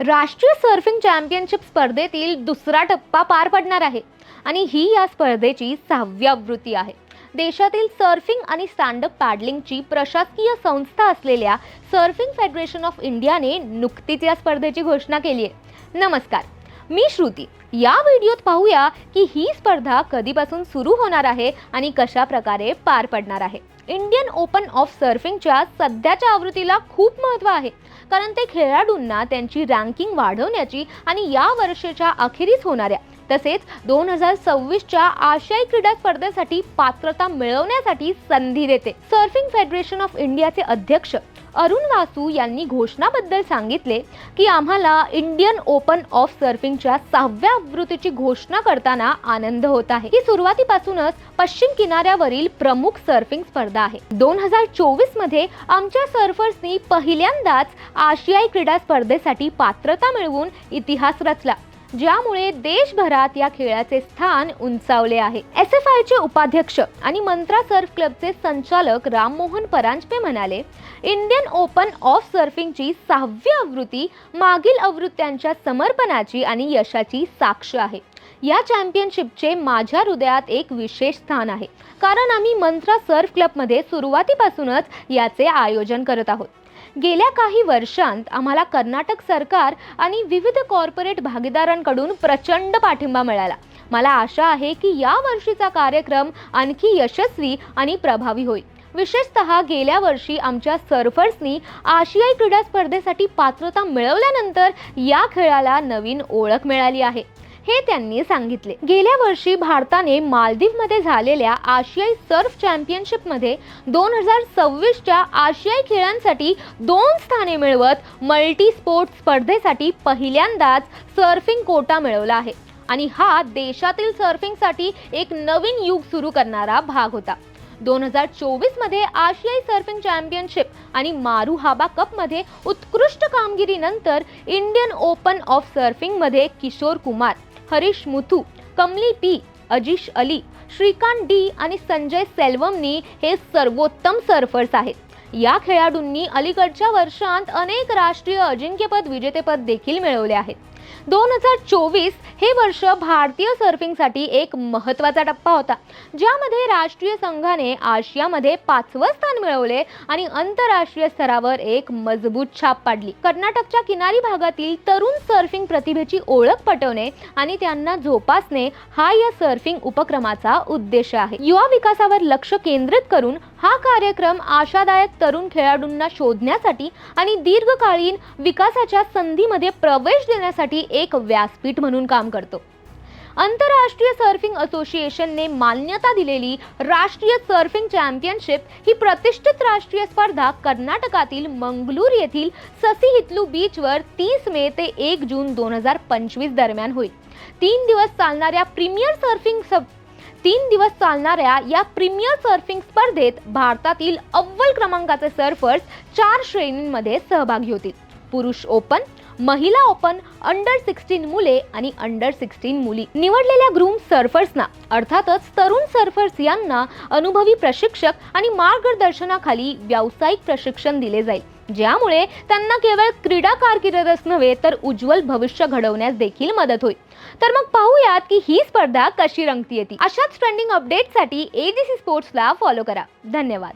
राष्ट्रीय surfing championship स्पर्धेतील दुसरा टप्पा पार पडणार आहे आणि ही या स्पर्धेची सहावी आवृत्ती आहे. देशातील सर्फिंग आणि स्टँडअप पॅडलिंगची प्रशासकीय संस्था असलेल्या सर्फिंग फेडरेशन ऑफ इंडियाने नुकतीच या स्पर्धेची घोषणा केली आहे. नमस्कार मी श्रुती. या व्हिडिओत पाहूया की ही स्पर्धा कधीपासून सुरू होणार आहे आणि कशा प्रकारे पार पडणार आहे. इंडियन ओपन ऑफ सर्फिंगच्या सध्याच्या आवृत्तीला खूप महत्त्व आहे. कारण ते खेळाडूंना त्यांची रँकिंग वाढवण्याची आणि या वर्षाच्या अखेरीस होणाऱ्या तसेच दोन हजार सव्वीसच्या आशियाई क्रीडा स्पर्धेसाठी पात्रता मिळवण्यासाठी संधी देते. सर्फिंग फेडरेशन ऑफ इंडियाचे अध्यक्ष अरुण वासू यांनी घोषणाबद्दल सांगितले की आम्हाला इंडियन ओपन ऑफ सर्फिंगच्या सहाव्या आवृत्तीची घोषणा करताना आनंद होत आहे. ही सुरुवातीपासूनच पश्चिम किनाऱ्यावरील प्रमुख सर्फिंग स्पर्धा आहे. दोन हजार चोवीसमध्ये आमच्या सर्फर्सनी पहिल्यांदाच आशियाई क्रीडा स्पर्धेसाठी पात्रता मिळवून इतिहास रचला. ज्यामुळे देशभरात या खेळाचे स्थान उंचावले आहे. एस एफ आयचे उपाध्यक्ष आणि मंत्रा सर्फ क्लबचे संचालक राममोहन परांजपे म्हणाले इंडियन ओपन ऑफ सर्फिंगची सहावी आवृत्ती मागील आवृत्त्यांच्या समर्पणाची आणि यशाची साक्ष आहे. या चॅम्पियनशिपचे माझ्या हृदयात एक विशेष स्थान आहे. कारण आम्ही मंत्रा सर्फ क्लबमध्ये सुरुवातीपासूनच याचे आयोजन करत आहोत. गेल्या काही वर्षांत आम्हाला कर्नाटक सरकार आणि विविध कॉर्पोरेट भागीदारांकडून प्रचंड पाठिंबा मिळाला. मला आशा आहे की या वर्षीचा कार्यक्रम आणखी यशस्वी आणि प्रभावी होईल. विशेषतः गेल्या वर्षी आमच्या सर्फर्सनी आशियाई क्रीडा स्पर्धेसाठी पात्रता मिळवल्यानंतर या खेळाला नवीन ओळख मिळाली आहे. हे त्यांनी सांगितले. गेल्या वर्षी भारताने मालदीवमध्ये झालेल्या आशियाई सर्फ चॅम्पियनशिपमध्ये दोन हजार सव्वीसच्या आशियाई खेळांसाठी दोन स्थाने मिळवत मल्टी स्पोर्ट स्पर्धेसाठी पहिल्यांदाच सर्फिंग कोटा मिळवला आहे. आणि हा देशातील सर्फिंगसाठी एक नवीन युग सुरू करणारा भाग होता. दोन हजार चोवीसमध्ये आशियाई सर्फिंग चॅम्पियनशिप आणि मारू हाबा कपमध्ये उत्कृष्ट कामगिरीनंतर इंडियन ओपन ऑफ सर्फिंगमध्ये किशोर कुमार हरीश मुथू कमली पी अजिश अली श्रीकांत डी आणि संजय सेल्वमनी हे सर्वोत्तम सर्फर्स आहेत. या खेळाडूंनी अलीकडच्या वर्षांत अनेक राष्ट्रीय अजिंक्यपद विजेतेपद देखील मिळवले आहेत. दोन हजार चोवीस हे वर्ष भारतीय सर्फिंगसाठी एक महत्त्वाचा टप्पा होता ज्यामध्ये राष्ट्रीय संघाने आशियामध्ये पाचवं स्थान मिळवले आणि आंतरराष्ट्रीय स्तरावर एक मजबूत छाप पाडली. कर्नाटकच्या किनारी भागातील तरुण सर्फिंग प्रतिभेची ओळख पटवणे आणि त्यांना जोपासणे हा या सर्फिंग उपक्रमाचा उद्देश आहे. युवा विकासावर लक्ष केंद्रित करून हा कार्यक्रम आशादायक तरुण खेळाडूंना शोधण्यासाठी आणि दीर्घकालीन विकासाच्या संधीमध्ये प्रवेश देण्यासाठी एक व्यासपीठ म्हणून काम करतो. आंतरराष्ट्रीय सर्फिंग असोसिएशनने मान्यता दिलेली राष्ट्रीय सर्फिंग चॅम्पियनशिप ही प्रतिष्ठित राष्ट्रीय स्पर्धा कर्नाटकातील मंगलूर येथील ससी हितलू बीचवर तीस मे ते एक जून दोन हजार पंचवीस दरम्यान होईल. तीन दिवस चालणाऱ्या प्रीमियर सर्फिंग सब तीन दिवस चालणाऱ्या या प्रीमियर सर्फिंग स्पर्धेत भारतातील अव्वल क्रमांकाचे सर्फर्स चार श्रेणींमध्ये सहभागी होतील. पुरुष ओपन महिला ओपन अंडर सिक्स्टीन मुले आणि अंडर सिक्स्टीन मुली. निवडलेल्या ग्रूम सर्फर्सना अर्थातच तरुण सर्फर्स यांना अनुभवी प्रशिक्षक आणि मार्गदर्शनाखाली व्यावसायिक प्रशिक्षण दिले जाईल. ज्यामुळे त्यांना केवळ क्रीडा कारकिर्दच नव्हे तर उज्ज्वल भविष्य घडवण्यास देखील मदत होईल. तर मग पाहूयात की ही स्पर्धा कशी रंगती येते. अशाच ट्रेंडिंग अपडेटसाठी एबीसी स्पोर्ट्सला फॉलो करा. धन्यवाद.